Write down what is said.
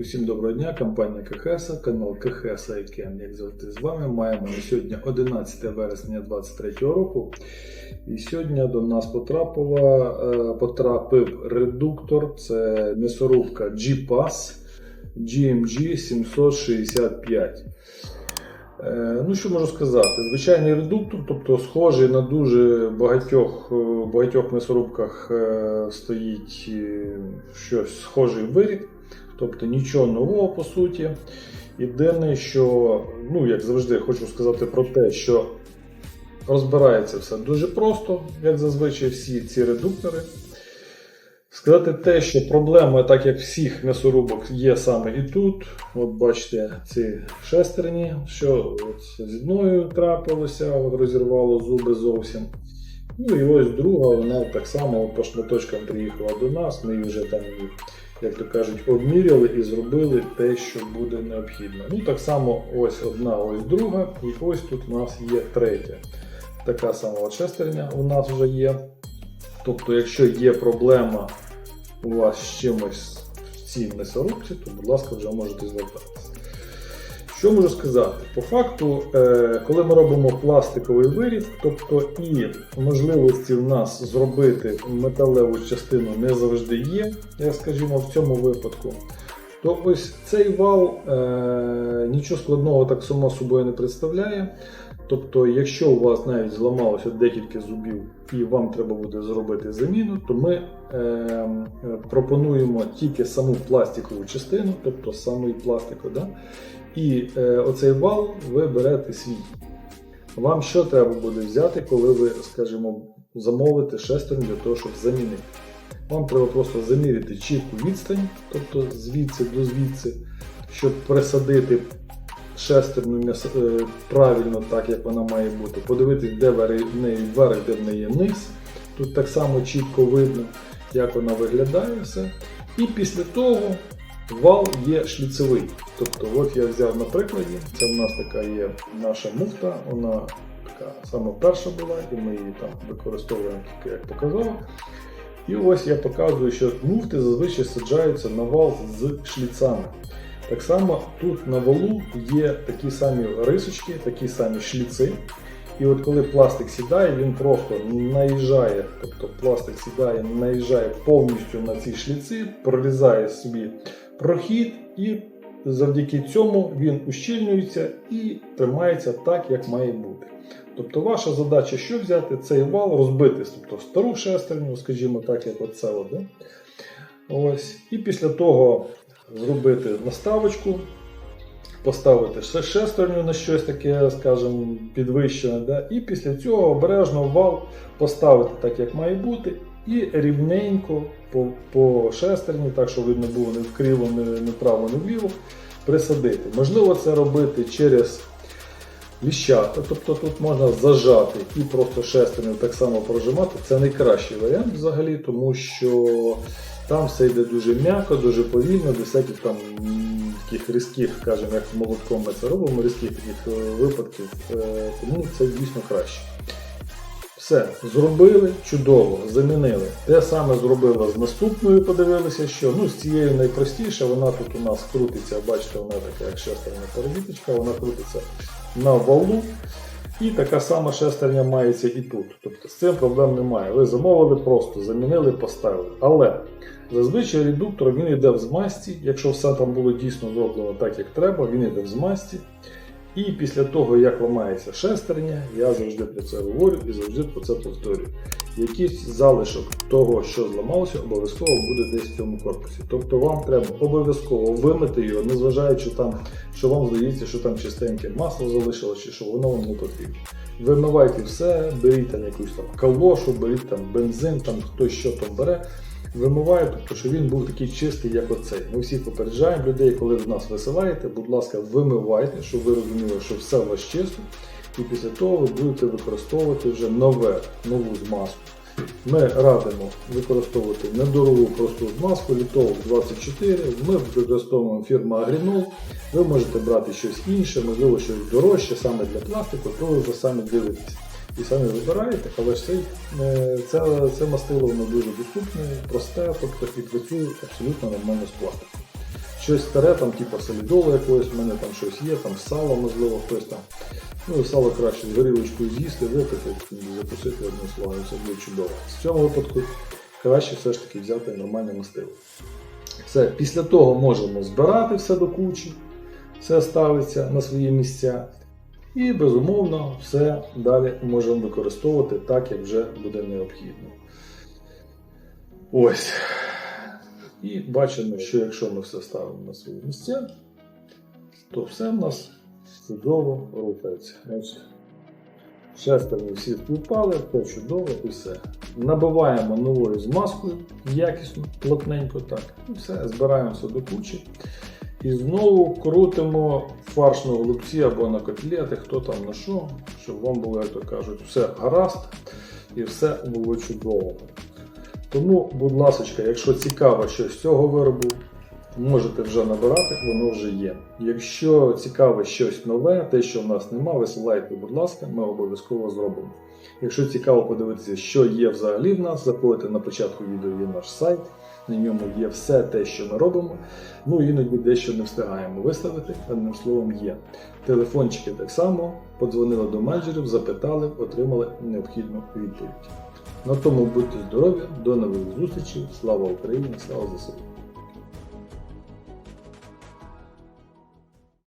Усім доброго дня, компанія КХС, канал КХС ICANN, як завжди з вами. Маємо на сьогодні 11 вересня 2023 року. І сьогодні до нас потрапила, е, потрапив редуктор, це м'ясорубка G-Pass GMG 765. Е, Ну, що можу сказати? Звичайний редуктор, тобто схожий на дуже багатьох, е, багатьох м'ясорубках стоїть щось схожий виріб. Тобто нічого нового по суті. Єдине, що, ну, як завжди, хочу сказати про те, що розбирається все дуже просто, як зазвичай всі ці редуктори. Сказати те, що проблема, так як всіх м'ясорубок, є саме і тут. От бачите ці шестерні, що от зі мною трапилося, розірвало зуби зовсім. Ну і ось друга, вона так само по шматочкам приїхала до нас. Ми її вже там, як то кажуть, обміряли і зробили те, що буде необхідно. Ну так само ось одна, ось друга, і ось тут у нас є третя. Така сама шестерня у нас вже є. Тобто, якщо є проблема у вас з чимось в цій м'ясорубці, то, будь ласка, вже можете звертатися. Що можу сказати? По факту, е, коли ми робимо пластиковий виріб, тобто і можливості в нас зробити металеву частину не завжди є, як скажімо, в цьому випадку, то ось цей вал е, нічого складного так само собою не представляє. Тобто, якщо у вас навіть зламалося декілька зубів і вам треба буде зробити заміну, то ми е, пропонуємо тільки саму пластикову частину, тобто самий пластику, да? і е, оцей вал ви берете свій. Вам що треба буде взяти, коли ви, скажімо, замовите шестерню для того, щоб замінити? Вам треба просто заміряти чітку відстань, тобто звідси до звідси, щоб присадити шестерню е, правильно, так як вона має бути. Подивитись, де в неї верх, де в неї низ. Тут так само чітко видно, як вона виглядає все. І після того вал є шліцевий. Тобто, от я взяв на прикладі, це в нас така є наша муфта, вона така сама перша була, і ми її там використовуємо тільки як показала. І ось я показую, що муфти зазвичай саджаються на вал з шліцами. Так само тут на валу є такі самі рисочки, такі самі шліци. І от коли пластик сідає, він просто наїжджає, тобто пластик сідає, наїжджає повністю на ці шліци, прорізає собі прохід, і завдяки цьому він ущільнюється і тримається так, як має бути. Тобто ваша задача що взяти? Цей вал розбити, тобто стару шестерню, скажімо так, як оце. Да? Ось. І після того зробити наставочку, поставити шестерню на щось таке, скажімо, підвищене. Да? І після цього обережно вал поставити так, як має бути, і рівненько по, по шестерні, так щоб видно було не вкриво, не, не вправо, не вліво, присадити. Можливо, це робити через ліщата, тобто тут можна зажати і просто шестерню так само прожимати. Це найкращий варіант взагалі, тому що там все йде дуже м'яко, дуже повільно, без всяких там таких різких, скажімо, як молотком ми це робимо, різких таких е, випадків, Е, тому це дійсно краще. Все, зробили чудово, замінили. Те саме зробила з наступною, подивилися, що ну, з цією найпростіше, вона тут у нас крутиться, бачите, вона така як шестерня парадіточка, вона крутиться на валу. І така сама шестерня мається і тут. Тобто з цим проблем немає. Ви замовили просто, замінили, поставили. Але зазвичай редуктор він йде в змасті, якщо все там було дійсно зроблено так, як треба, він йде в змасті. І після того, як ламається шестерня, я завжди про це говорю і завжди про це повторюю. Якийсь залишок того, що зламалося, обов'язково буде десь в цьому корпусі. Тобто вам треба обов'язково вимити його, незважаючи там, що вам здається, що там чистеньке масло залишилось, чи що воно вам не потрібно. Вимивайте все, беріть там якусь там калошу, беріть там бензин, там хтось що там бере. Вимиває, тобто, щоб він був такий чистий, як оцей. Ми всі попереджаємо людей, коли в нас висилаєте, будь ласка, вимивайте, щоб ви розуміли, що все у вас чисто. І після того ви будете використовувати вже нове, нову змазку. Ми радимо використовувати недорогу просту змазку, літовок 24. Ми використовуємо фірму Агрінол. Ви можете брати щось інше, можливо, щось дорожче саме для пластику, то ви вже самі дивитесь і самі вибираєте, але ж цей, це, це мастило воно дуже доступне, просте, тобто і працює абсолютно нормально з щось старе, там, типу солідолу якогось, в мене там щось є, там сало, можливо, хтось там. Ну, сало краще з горілочкою з'їсти, випити, запустити одним словом, і все буде чудово. В цьому випадку краще все ж таки взяти нормальне мастило. Все, після того можемо збирати все до кучі, все ставиться на свої місця. І безумовно все далі можемо використовувати так, як вже буде необхідно. Ось. І бачимо, що якщо ми все ставимо на свої місця, то все в нас чудово рухається. Шестерні всі співпали, все чудово і все. Набиваємо новою змазкою якісно, плотненько так. І все, збираємо все до кучі. І знову крутимо фарш на голубці або на котлети, хто там на що, щоб вам було, як то кажуть, все гаразд і все було чудово. Тому, будь ласка, якщо цікаво щось з цього виробу, можете вже набирати, воно вже є. Якщо цікаве щось нове, те, що в нас нема, висилайте, будь ласка, ми обов'язково зробимо. Якщо цікаво подивитися, що є взагалі в нас, заходьте на початку відео є наш сайт, на ньому є все те, що ми робимо. Ну іноді дещо не встигаємо виставити, одним словом є. Телефончики так само, подзвонили до менеджерів, запитали, отримали необхідну відповідь. На тому будьте здорові, до нових зустрічей, слава Україні, слава ЗСУ!